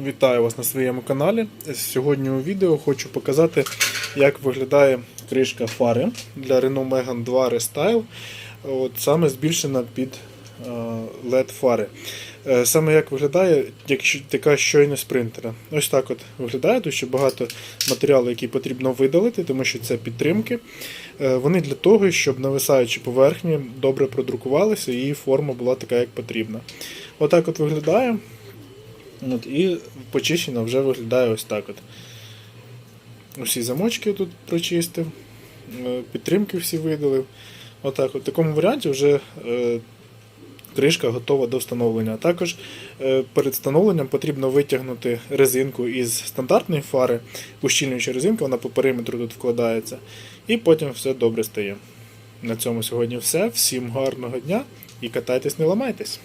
Вітаю вас на своєму каналі. Сьогодні у відео хочу показати, як виглядає кришка фари для Renault Megane 2 Restyle. От, саме збільшена під е, LED фари. Е, Саме як виглядає, якщо така щойність принтера. Ось так от виглядає, тому що багато матеріалу, який потрібно видалити, тому що це підтримки. Е, Вони для того, щоб нависаючі поверхні добре продрукувалися і форма була така, як потрібна. Отак от виглядає. От, і почищена вже виглядає ось так. от. Усі замочки тут прочистив, е, підтримки всі видалив. Отак, от. В такому варіанті вже е, кришка готова до встановлення. Також е, перед встановленням потрібно витягнути резинку із стандартної фари, ущільнююча резинка, вона по периметру тут вкладається. І потім все добре стає. На цьому сьогодні все. Всім гарного дня і катайтесь, не ламайтесь!